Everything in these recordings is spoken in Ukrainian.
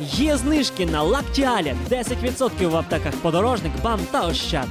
Є знижки на Лактіалі 10% в аптеках подорожник, бам та ощад.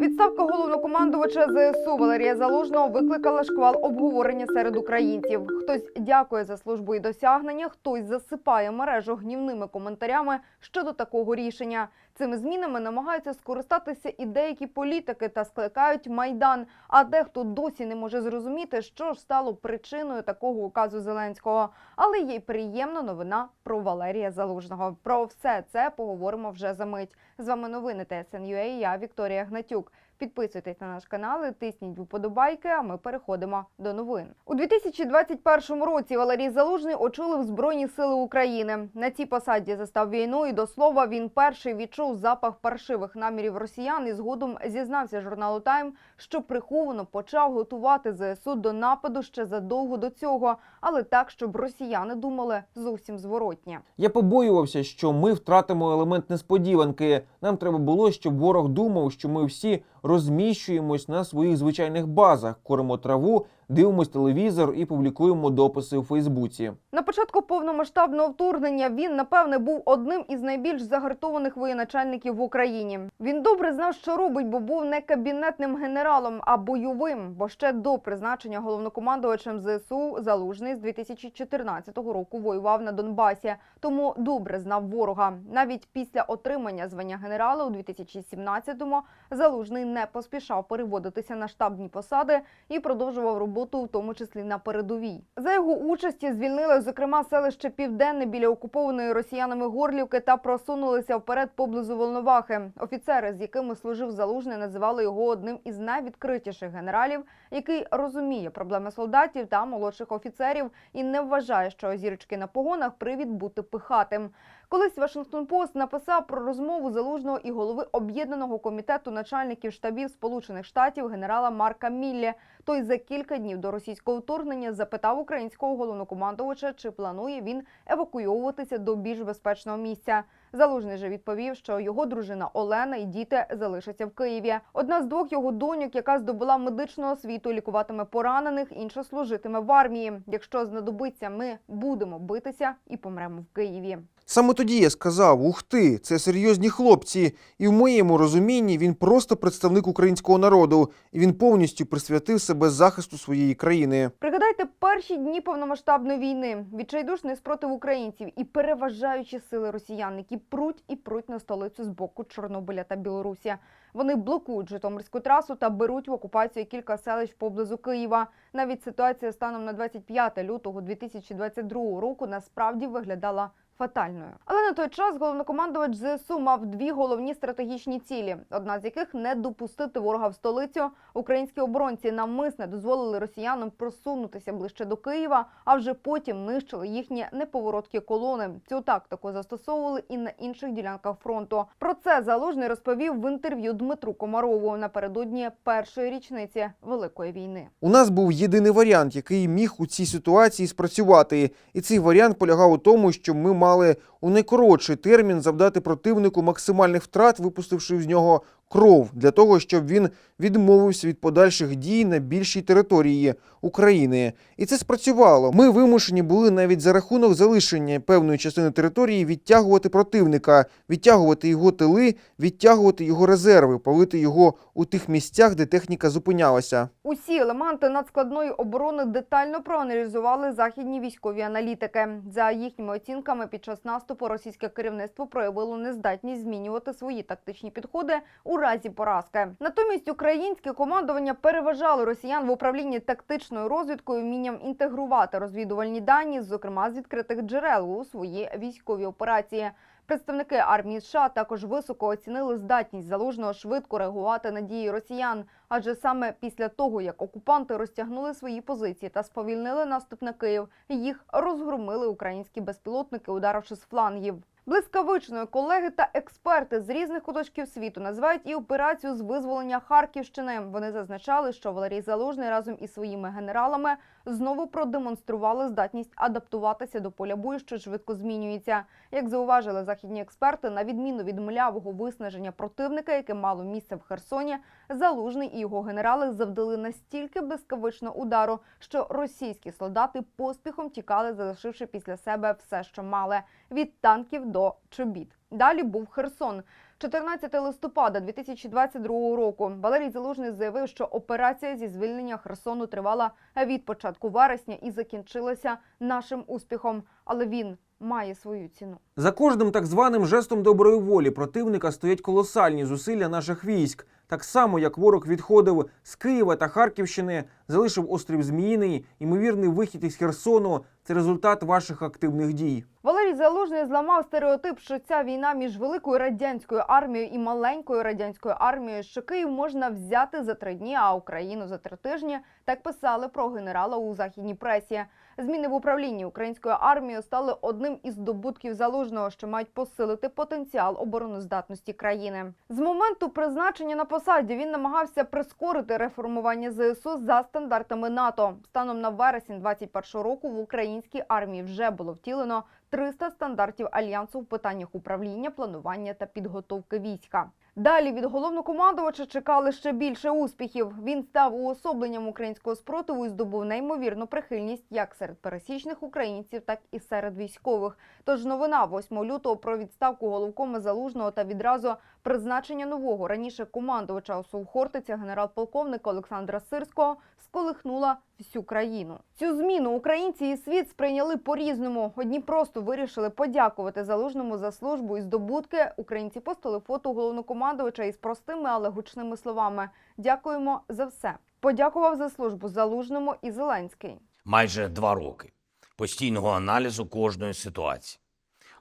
Відставка головнокомандувача ЗСУ Валерія Залужного викликала шквал обговорення серед українців. Хтось дякує за службу і досягнення, хтось засипає мережу гнівними коментарями щодо такого рішення. Цими змінами намагаються скористатися і деякі політики та скликають майдан. А дехто досі не може зрозуміти, що ж стало причиною такого указу Зеленського. Але є й приємна новина про Валерія Залужного. Про все це поговоримо вже за мить. З вами новини ТСНЮА, Я Вікторія Гнатюк. Підписуйтесь на наш канал, тисніть вподобайки. А ми переходимо до новин. У 2021 році Валерій Залужний очолив Збройні Сили України. На цій посаді застав війну. І до слова він перший відчув запах паршивих намірів росіян і згодом зізнався журналу Тайм, що приховано почав готувати ЗСУ до нападу ще задовго до цього, але так, щоб росіяни думали зовсім зворотнє. Я побоювався, що ми втратимо елемент несподіванки. Нам треба було, щоб ворог думав, що ми всі розміщуємось на своїх звичайних базах, коримо траву, дивимось телевізор і публікуємо дописи у Фейсбуці. На початку повномасштабного вторгнення він, напевне, був одним із найбільш загартованих воєначальників в Україні. Він добре знав, що робить, бо був не кабінетним генералом, а бойовим. Бо ще до призначення головнокомандувачем ЗСУ Залужний з 2014 року воював на Донбасі, тому добре знав ворога. Навіть після отримання звання генерала у 2017-му Залужний не поспішав переводитися на штабні посади і продовжував роботу, в тому числі на передовій. За його участі звільнили зокрема селище Південне біля окупованої росіянами Горлівки та просунулися вперед поблизу Волновахи. Офіцери, з якими служив залужний, називали його одним із найвідкритіших генералів, який розуміє проблеми солдатів та молодших офіцерів і не вважає, що зірочки на погонах привід бути пихатим. Колись Вашингтон Пост написав про розмову залужного і голови об'єднаного комітету начальників штабів Сполучених Штатів генерала Марка Міллі. Той за кілька днів до російського вторгнення запитав українського головнокомандувача, чи планує він евакуйовуватися до більш безпечного місця. Залужний же відповів, що його дружина Олена і діти залишаться в Києві. Одна з двох його доньок, яка здобула медичну освіту, лікуватиме поранених, інша служитиме в армії. Якщо знадобиться, ми будемо битися і помремо в Києві. Саме тоді я сказав: ух ти, це серйозні хлопці, і в моєму розумінні він просто представник українського народу, і він повністю присвятив себе захисту своєї країни. Пригадайте перші дні повномасштабної війни, відчайдушний спротив українців і переважаючі сили росіян, які пруть і пруть на столицю з боку Чорнобиля та Білорусі. Вони блокують Житомирську трасу та беруть в окупацію кілька селищ поблизу Києва. Навіть ситуація станом на 25 лютого 2022 року насправді виглядала фатальною. Але на той час головнокомандувач ЗСУ мав дві головні стратегічні цілі, одна з яких не допустити ворога в столицю. Українські оборонці навмисне дозволили росіянам просунутися ближче до Києва, а вже потім нищили їхні неповороткі колони. Цю тактику застосовували і на інших ділянках фронту. Про це залужний розповів в інтерв'ю Дмитру Комарову напередодні першої річниці Великої війни. У нас був єдиний варіант, який міг у цій ситуації спрацювати, і цей варіант полягав у тому, що ми мали у найкоротший термін завдати противнику максимальних втрат, випустивши з нього кров для того, щоб він відмовився від подальших дій на більшій території України. І це спрацювало. Ми вимушені були навіть за рахунок залишення певної частини території відтягувати противника, відтягувати його тили, відтягувати його резерви, палити його у тих місцях, де техніка зупинялася. Усі елементи надскладної оборони детально проаналізували західні військові аналітики. За їхніми оцінками, під час наступу російське керівництво проявило нездатність змінювати свої тактичні підходи у разі поразки. Натомість українське командування переважало росіян в управлінні тактичною розвідкою, вмінням інтегрувати розвідувальні дані, зокрема з відкритих джерел у свої військові операції. Представники армії США також високо оцінили здатність залужного швидко реагувати на дії росіян, адже саме після того, як окупанти розтягнули свої позиції та сповільнили наступ на Київ, їх розгромили українські безпілотники, ударивши з флангів. Блискавичною колеги та експерти з різних куточків світу називають і операцію з визволення Харківщини. Вони зазначали, що Валерій Залужний разом із своїми генералами знову продемонстрували здатність адаптуватися до поля бою, що швидко змінюється. Як зауважили західні експерти, на відміну від млявого виснаження противника, яке мало місце в Херсоні, Залужний і його генерали завдали настільки блискавично удару, що російські солдати поспіхом тікали, залишивши після себе все, що мали від танків до чобіт. Далі був Херсон. 14 листопада 2022 року Валерій Залужний заявив, що операція зі звільнення Херсону тривала від початку вересня і закінчилася нашим успіхом. Але він має свою ціну. За кожним так званим жестом доброї волі противника стоять колосальні зусилля наших військ. Так само, як ворог відходив з Києва та Харківщини, залишив острів Зміїний, ймовірний вихід із Херсону це результат ваших активних дій. Валерій Залужний зламав стереотип, що ця війна між великою радянською армією і маленькою радянською армією, що Київ можна взяти за три дні, а Україну за три тижні. Так писали про генерала у західній пресі. Зміни в управлінні українською армією стали одним із здобутків залужного, що мають посилити потенціал обороноздатності країни. З моменту призначення на посаді він намагався прискорити реформування ЗСУ за стандартами НАТО. Станом на вересень 2021 року в українській армії вже було втілено 300 стандартів альянсу в питаннях управління, планування та підготовки війська. Далі від головнокомандувача чекали ще більше успіхів. Він став уособленням українського спротиву і здобув неймовірну прихильність як серед пересічних українців, так і серед військових. Тож новина 8 лютого про відставку головкома залужного та відразу призначення нового раніше командувача ОСУ Хортиця генерал-полковника Олександра Сирського сколихнула всю країну. Цю зміну українці і світ сприйняли по-різному. Одні просто вирішили подякувати залужному за службу і здобутки. Українці постили фото головнокомандувача із простими, але гучними словами: Дякуємо за все. Подякував за службу залужному і Зеленський. майже два роки постійного аналізу кожної ситуації.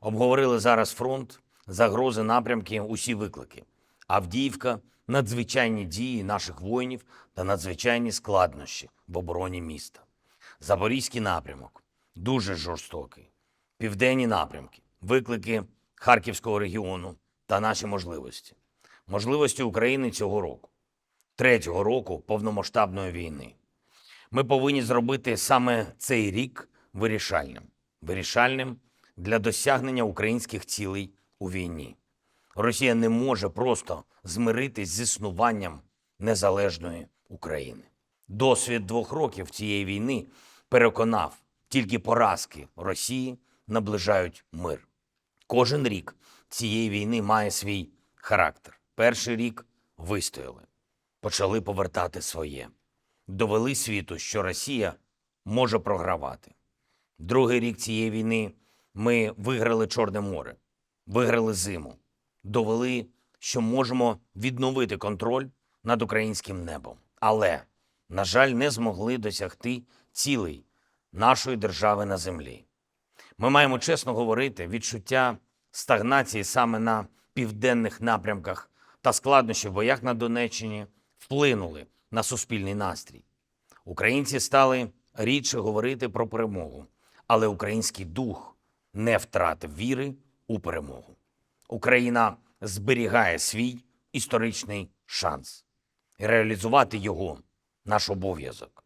Обговорили зараз фронт, загрози, напрямки, усі виклики. Авдіївка, надзвичайні дії наших воїнів та надзвичайні складнощі в обороні міста. Запорізький напрямок дуже жорстокий. Південні напрямки, виклики Харківського регіону та наші можливості. Можливості України цього року, третього року повномасштабної війни. Ми повинні зробити саме цей рік вирішальним. Вирішальним для досягнення українських цілей у війні. Росія не може просто змиритись з існуванням незалежної України. Досвід двох років цієї війни переконав, тільки поразки Росії наближають мир. Кожен рік цієї війни має свій характер. Перший рік вистояли, почали повертати своє довели світу, що Росія може програвати. Другий рік цієї війни ми виграли Чорне море, виграли зиму, довели, що можемо відновити контроль над українським небом. Але, на жаль, не змогли досягти цілей нашої держави на землі. Ми маємо чесно говорити, відчуття стагнації саме на південних напрямках та складнощі в боях на Донеччині вплинули на суспільний настрій. Українці стали рідше говорити про перемогу, але український дух не втратив віри у перемогу. Україна зберігає свій історичний шанс. І реалізувати його наш обов'язок.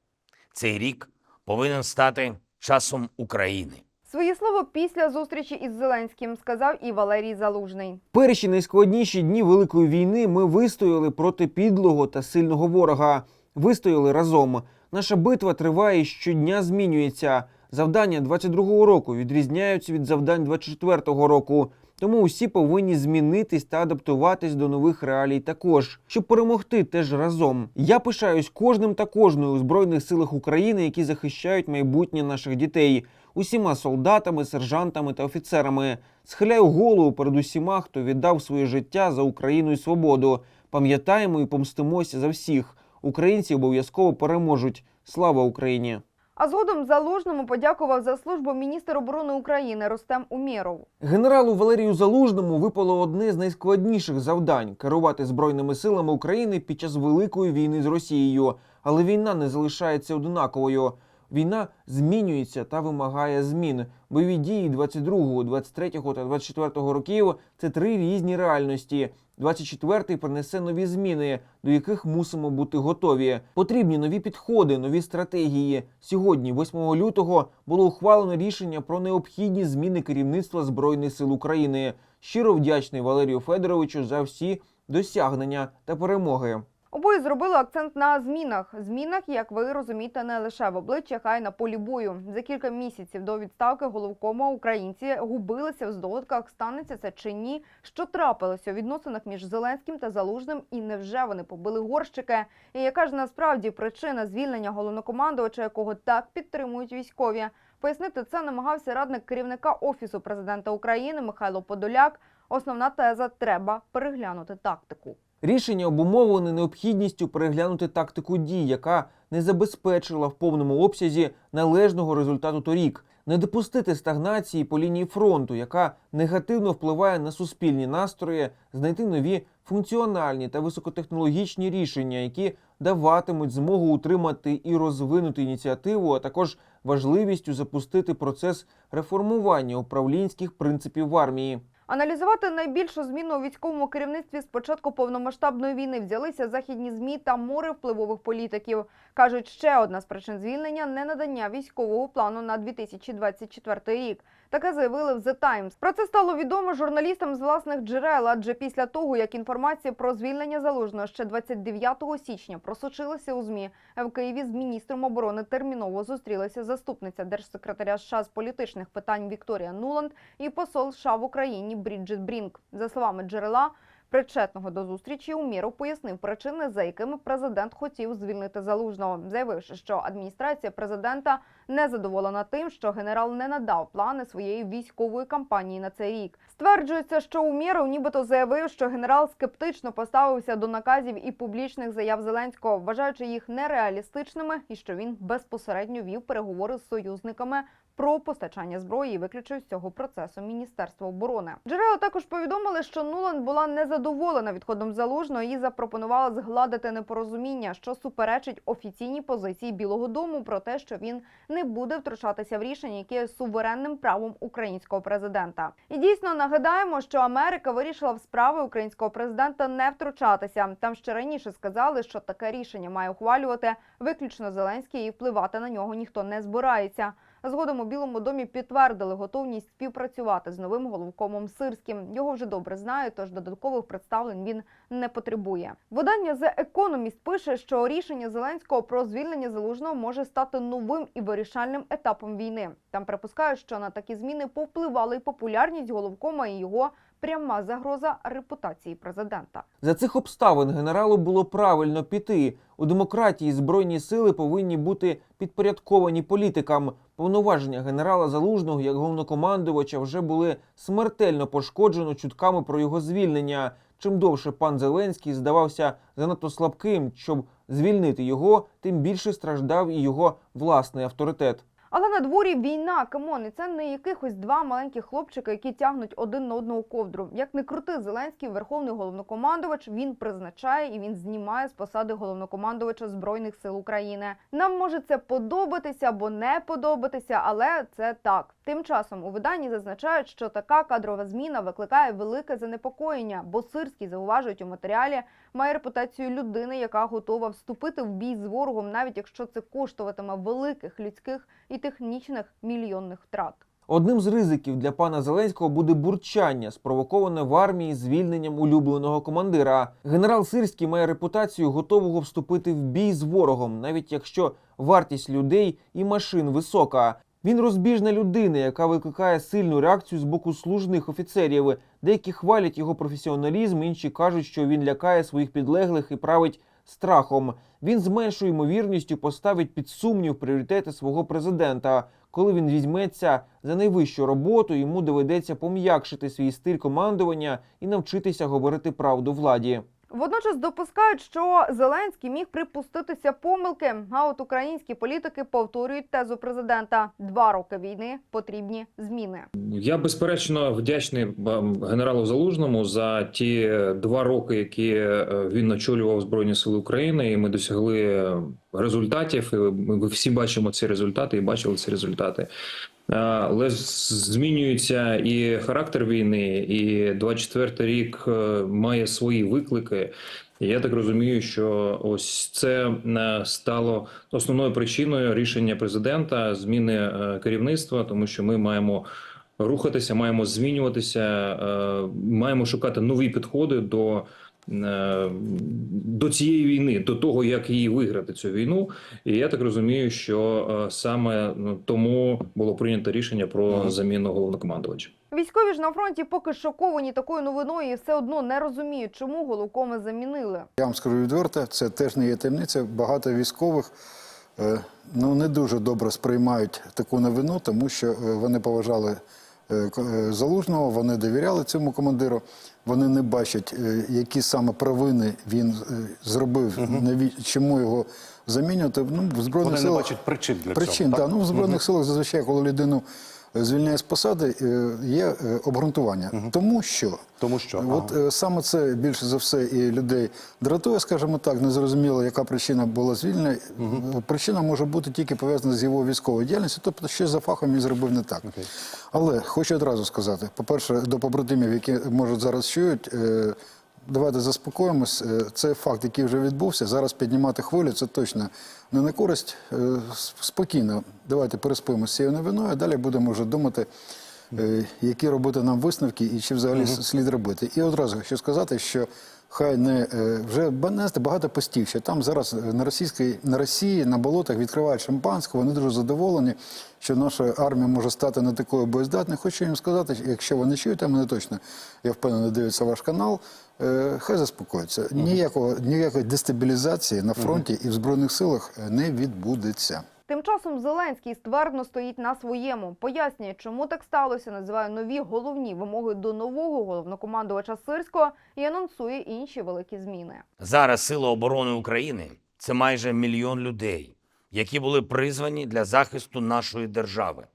Цей рік повинен стати часом України. Своє слово після зустрічі із Зеленським сказав і Валерій Залужний. Перші найскладніші дні Великої війни ми вистояли проти підлого та сильного ворога. Вистояли разом. Наша битва триває і щодня змінюється. Завдання 22-го року відрізняються від завдань 24-го року. Тому усі повинні змінитись та адаптуватись до нових реалій також, щоб перемогти теж разом. Я пишаюсь кожним та кожною у збройних силах України, які захищають майбутнє наших дітей, усіма солдатами, сержантами та офіцерами. Схиляю голову перед усіма, хто віддав своє життя за Україну і свободу. Пам'ятаємо і помстимося за всіх. Українці обов'язково переможуть. Слава Україні! А згодом залужному подякував за службу міністр оборони України Ростем Умєров. Генералу Валерію Залужному випало одне з найскладніших завдань керувати збройними силами України під час великої війни з Росією. Але війна не залишається однаковою. Війна змінюється та вимагає змін. Бойові дії 22, 23 та 24 років це три різні реальності. 24-й принесе нові зміни, до яких мусимо бути готові. Потрібні нові підходи, нові стратегії. Сьогодні, 8 лютого, було ухвалено рішення про необхідні зміни керівництва збройних сил України. Щиро вдячний Валерію Федоровичу за всі досягнення та перемоги. Обоє зробили акцент на змінах. Змінах, як ви розумієте, не лише в обличчях, а й на полі бою. За кілька місяців до відставки головкома українці губилися в здогадках, станеться це чи ні. Що трапилося у відносинах між Зеленським та Залужним, і невже вони побили горщики? І яка ж насправді причина звільнення головнокомандувача, якого так підтримують військові? Пояснити це намагався радник керівника офісу президента України Михайло Подоляк. Основна теза треба переглянути тактику. Рішення обумовлене необхідністю переглянути тактику дій, яка не забезпечила в повному обсязі належного результату торік, не допустити стагнації по лінії фронту, яка негативно впливає на суспільні настрої, знайти нові функціональні та високотехнологічні рішення, які даватимуть змогу утримати і розвинути ініціативу, а також важливістю запустити процес реформування управлінських принципів в армії. Аналізувати найбільшу зміну у військовому керівництві з початку повномасштабної війни взялися західні змі та море впливових політиків. кажуть, ще одна з причин звільнення не надання військового плану на 2024 рік. Таке заявили в The Times. Про це стало відомо журналістам з власних джерел. Адже після того, як інформація про звільнення залужного ще 29 січня просочилася у змі, в Києві з міністром оборони терміново зустрілася заступниця держсекретаря США з політичних питань Вікторія Нуланд і посол США в Україні Бріджит Брінк. За словами джерела, причетного до зустрічі Уміров пояснив причини, за якими президент хотів звільнити залужного, заявивши, що адміністрація президента не задоволена тим, що генерал не надав плани своєї військової кампанії на цей рік. Стверджується, що Уміров нібито заявив, що генерал скептично поставився до наказів і публічних заяв Зеленського, вважаючи їх нереалістичними, і що він безпосередньо вів переговори з союзниками про постачання зброї і виключив з цього процесу Міністерство оборони. Джерела також повідомили, що Нуланд була незадоволена відходом залужного і запропонувала згладити непорозуміння, що суперечить офіційній позиції Білого Дому про те, що він не буде втручатися в рішення, яке є суверенним правом українського президента. І дійсно нагадаємо, що Америка вирішила в справи українського президента не втручатися. Там ще раніше сказали, що таке рішення має ухвалювати виключно Зеленський і впливати на нього ніхто не збирається. Згодом у Білому домі підтвердили готовність співпрацювати з новим головкомом Сирським. Його вже добре знають, тож додаткових представлень він не потребує. Видання The Economist пише, що рішення Зеленського про звільнення залужного може стати новим і вирішальним етапом війни. Там припускають, що на такі зміни повпливали й популярність головкома і його пряма загроза репутації президента. За цих обставин генералу було правильно піти. У демократії збройні сили повинні бути підпорядковані політикам. Повноваження генерала Залужного як головнокомандувача вже були смертельно пошкоджено чутками про його звільнення. Чим довше пан Зеленський здавався занадто слабким, щоб звільнити його, тим більше страждав і його власний авторитет. Але на дворі війна, камон, і це не якихось два маленькі хлопчика, які тягнуть один на одного ковдру. Як не крути, Зеленський верховний головнокомандувач. Він призначає і він знімає з посади головнокомандувача збройних сил України. Нам може це подобатися або не подобатися, але це так. Тим часом у виданні зазначають, що така кадрова зміна викликає велике занепокоєння, бо Сирський зауважують у матеріалі, має репутацію людини, яка готова вступити в бій з ворогом, навіть якщо це коштуватиме великих людських і технічних мільйонних втрат. Одним з ризиків для пана Зеленського буде бурчання, спровоковане в армії звільненням улюбленого командира. Генерал Сирський має репутацію готового вступити в бій з ворогом, навіть якщо вартість людей і машин висока. Він розбіжна людина, яка викликає сильну реакцію з боку служних офіцерів. Деякі хвалять його професіоналізм, інші кажуть, що він лякає своїх підлеглих і править страхом. Він з меншою ймовірністю поставить під сумнів пріоритети свого президента. Коли він візьметься за найвищу роботу, йому доведеться пом'якшити свій стиль командування і навчитися говорити правду владі. Водночас допускають, що Зеленський міг припуститися помилки. А от українські політики повторюють тезу президента: два роки війни потрібні зміни. Я безперечно вдячний генералу Залужному за ті два роки, які е, він очолював Збройні Сили України, і ми досягли результатів. І ми всі бачимо ці результати і бачили ці результати. Е, Але змінюється і характер війни, і 24 рік е, має свої виклики. Я так розумію, що ось це е, стало основною причиною рішення президента зміни керівництва, тому що ми маємо рухатися, маємо змінюватися, маємо шукати нові підходи до, до цієї війни, до того, як її виграти цю війну. І я так розумію, що е, саме тому було прийнято рішення про заміну головнокомандувача. Військові ж на фронті поки шоковані такою новиною і все одно не розуміють, чому головкоми замінили. Я вам скажу відверто, це теж не є таємниця. Багато військових е, ну, не дуже добре сприймають таку новину, тому що е, вони поважали е, е, залужного, вони довіряли цьому командиру. Вони не бачать, е, які саме провини він е, зробив, наві- чому його замінювати. Ну, в збройних Вони не бачать причин для причин. цього. Так, ну в збройних силах зазвичай, коли людину звільняє з посади, е, є е, обґрунтування, тому що Тому що От ага. е, саме це більше за все і людей дратує, скажімо так, незрозуміло, яка причина була звільнена. Причина може бути тільки пов'язана з його військовою діяльністю, тобто що за фахом він зробив не так. Але хочу одразу сказати: по-перше, до побратимів, які може зараз чують. Давайте заспокоїмось. Це факт, який вже відбувся. Зараз піднімати хвилю це точно не на користь. Е, Спокійно, давайте переспимо з цією новиною, а далі будемо вже думати, е, які робити нам висновки і чи взагалі слід робити. І одразу хочу сказати, що хай не е, вже нести багато постів, що там зараз е, на російській на Росії на болотах відкривають шампанське. Вони дуже задоволені, що наша армія може стати не такою боєздатною. Хочу їм сказати, якщо вони чують, а мене точно я впевнений, дивляться ваш канал. е, Хай заспокоїться. Ніякого ніякої дестабілізації на фронті і в збройних силах не відбудеться. Тим часом Зеленський ствердно стоїть на своєму. Пояснює, чому так сталося, називає нові головні вимоги до нового головнокомандувача Сирського і анонсує інші великі зміни. Зараз Сили оборони України це майже мільйон людей, які були призвані для захисту нашої держави.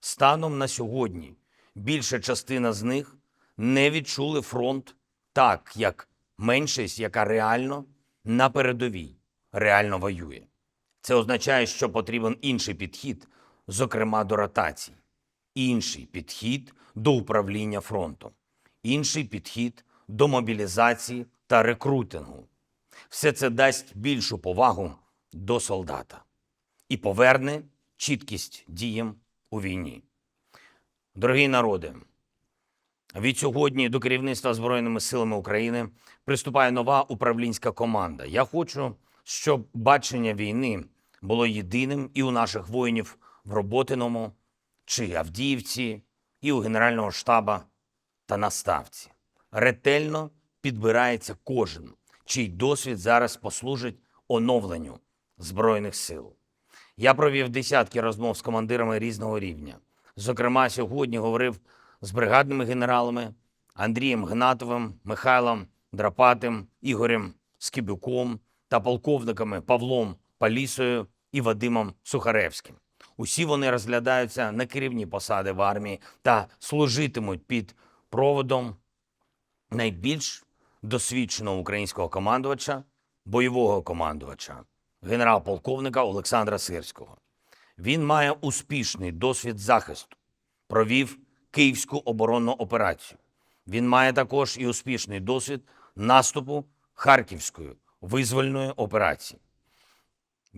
Станом на сьогодні більша частина з них не відчули фронт так, як меншість, яка реально на передовій, реально воює. Це означає, що потрібен інший підхід, зокрема до ротацій, інший підхід до управління фронтом, інший підхід до мобілізації та рекрутингу. Все це дасть більшу повагу до солдата і поверне чіткість діям у війні. Дорогі народи, від сьогодні до керівництва Збройними силами України приступає нова управлінська команда. Я хочу, щоб бачення війни було єдиним і у наших воїнів в Роботиному чи Авдіївці, і у Генерального штаба та на ставці. Ретельно підбирається кожен, чий досвід зараз послужить оновленню Збройних сил. Я провів десятки розмов з командирами різного рівня. Зокрема, сьогодні говорив з бригадними генералами Андрієм Гнатовим, Михайлом Драпатим, Ігорем Скибюком та полковниками Павлом Палісою і Вадимом Сухаревським. Усі вони розглядаються на керівні посади в армії та служитимуть під проводом найбільш досвідченого українського командувача, бойового командувача, генерал-полковника Олександра Сирського. Він має успішний досвід захисту, провів Київську оборонну операцію. Він має також і успішний досвід наступу Харківської визвольної операції.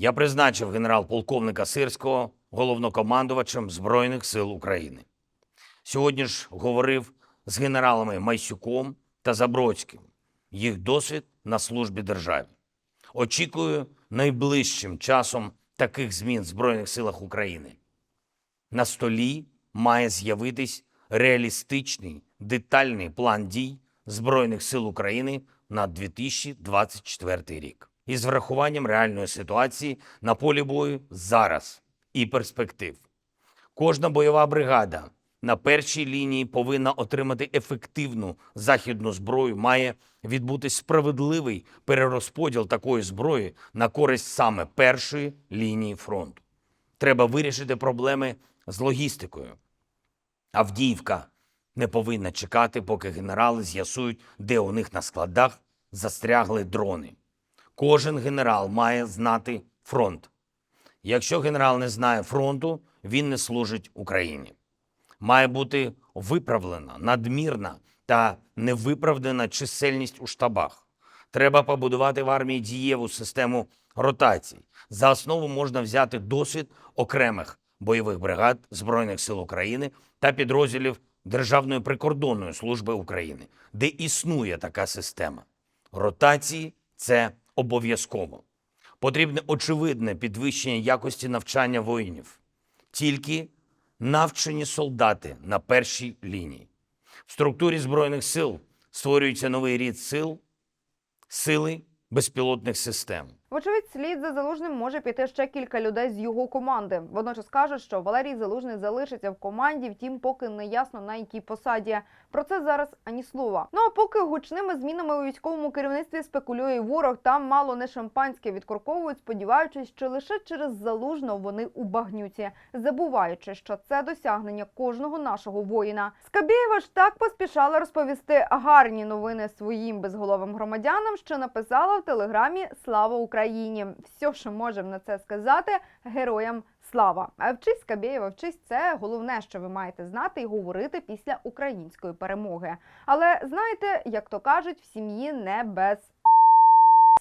Я призначив генерал-полковника Сирського головнокомандувачем Збройних сил України. Сьогодні ж говорив з генералами Майсюком та Забродським. Їх досвід на службі державі. Очікую найближчим часом таких змін в Збройних силах України. На столі має з'явитись реалістичний детальний план дій Збройних сил України на 2024 рік із врахуванням реальної ситуації на полі бою зараз і перспектив. Кожна бойова бригада на першій лінії повинна отримати ефективну західну зброю, має відбутись справедливий перерозподіл такої зброї на користь саме першої лінії фронту. Треба вирішити проблеми з логістикою. Авдіївка не повинна чекати, поки генерали з'ясують, де у них на складах застрягли дрони. Кожен генерал має знати фронт. Якщо генерал не знає фронту, він не служить Україні. Має бути виправлена надмірна та невиправдана чисельність у штабах. Треба побудувати в армії дієву систему ротацій. За основу можна взяти досвід окремих бойових бригад Збройних сил України та підрозділів Державної прикордонної служби України, де існує така система. Ротації це обов'язково. Потрібне очевидне підвищення якості навчання воїнів. Тільки навчені солдати на першій лінії. В структурі Збройних сил створюється новий рід сил, сили безпілотних систем. Вочевидь, слід за залужним може піти ще кілька людей з його команди. Водночас кажуть, що Валерій Залужний залишиться в команді, втім, поки не ясно на якій посаді. Про це зараз ані слова. Ну а поки гучними змінами у військовому керівництві спекулює і ворог, там мало не шампанське відкорковують, сподіваючись, що лише через залужного вони у багнюці, забуваючи, що це досягнення кожного нашого воїна. Скабєєва ж так поспішала розповісти гарні новини своїм безголовим громадянам, що написала в телеграмі Слава Україні. Все, що можемо на це сказати, героям слава. Вчись Скабєєва, вчись це головне, що ви маєте знати і говорити після української перемоги. Але знаєте, як то кажуть, в сім'ї не без.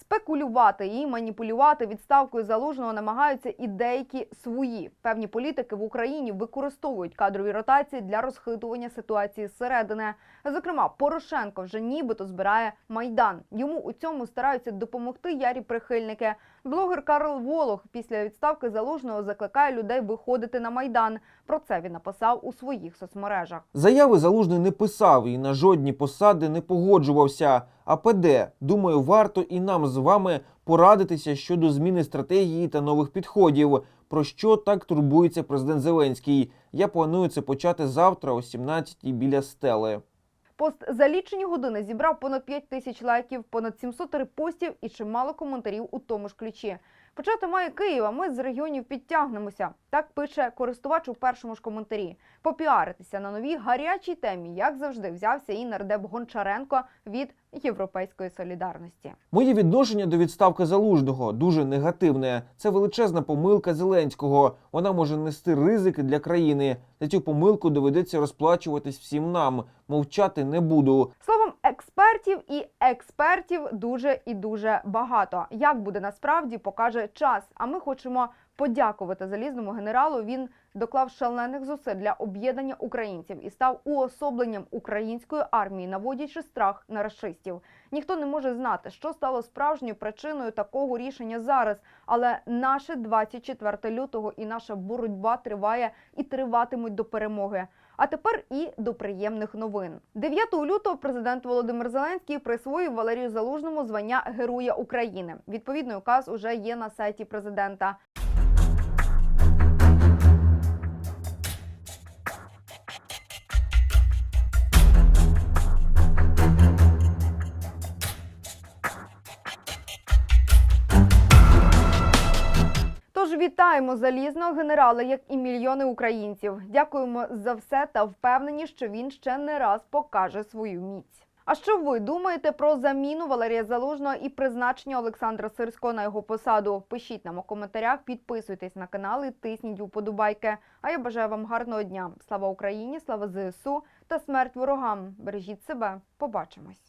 Спекулювати і маніпулювати відставкою залужного намагаються і деякі свої певні політики в Україні використовують кадрові ротації для розхитування ситуації зсередини. Зокрема, Порошенко вже нібито збирає майдан. Йому у цьому стараються допомогти ярі прихильники. Блогер Карл Волох після відставки залужного закликає людей виходити на майдан. Про це він написав у своїх соцмережах. Заяви залужний не писав і на жодні посади не погоджувався. А ПД, думаю, варто і нам з вами порадитися щодо зміни стратегії та нових підходів. Про що так турбується президент Зеленський? Я планую це почати завтра о 17-й біля стели. Пост за лічені години зібрав понад 5 тисяч лайків, понад 700 репостів і чимало коментарів у тому ж ключі. Почати має Київ, а ми з регіонів підтягнемося. Так пише користувач у першому ж коментарі. Попіаритися на новій гарячій темі, як завжди, взявся і нардеп Гончаренко від Європейської солідарності. Моє відношення до відставки залужного дуже негативне. Це величезна помилка Зеленського. Вона може нести ризики для країни. За цю помилку доведеться розплачуватись всім нам. Мовчати не буду. Словом, експертів і експертів дуже і дуже багато. Як буде насправді, покаже час. А ми хочемо подякувати залізному генералу. Він доклав шалених зусиль для об'єднання українців і став уособленням української армії, наводячи страх на расистів. Ніхто не може знати, що стало справжньою причиною такого рішення зараз. Але наше 24 лютого і наша боротьба триває і триватимуть до перемоги. А тепер і до приємних новин. 9 лютого президент Володимир Зеленський присвоїв Валерію Залужному звання Героя України. Відповідний указ уже є на сайті президента. Вітаємо залізного генерала, як і мільйони українців. Дякуємо за все та впевнені, що він ще не раз покаже свою міць. А що ви думаєте про заміну Валерія Залужного і призначення Олександра Сирського на його посаду? Пишіть нам у коментарях, підписуйтесь на канал і тисніть уподобайки. А я бажаю вам гарного дня. Слава Україні, слава ЗСУ та смерть ворогам. Бережіть себе. Побачимось.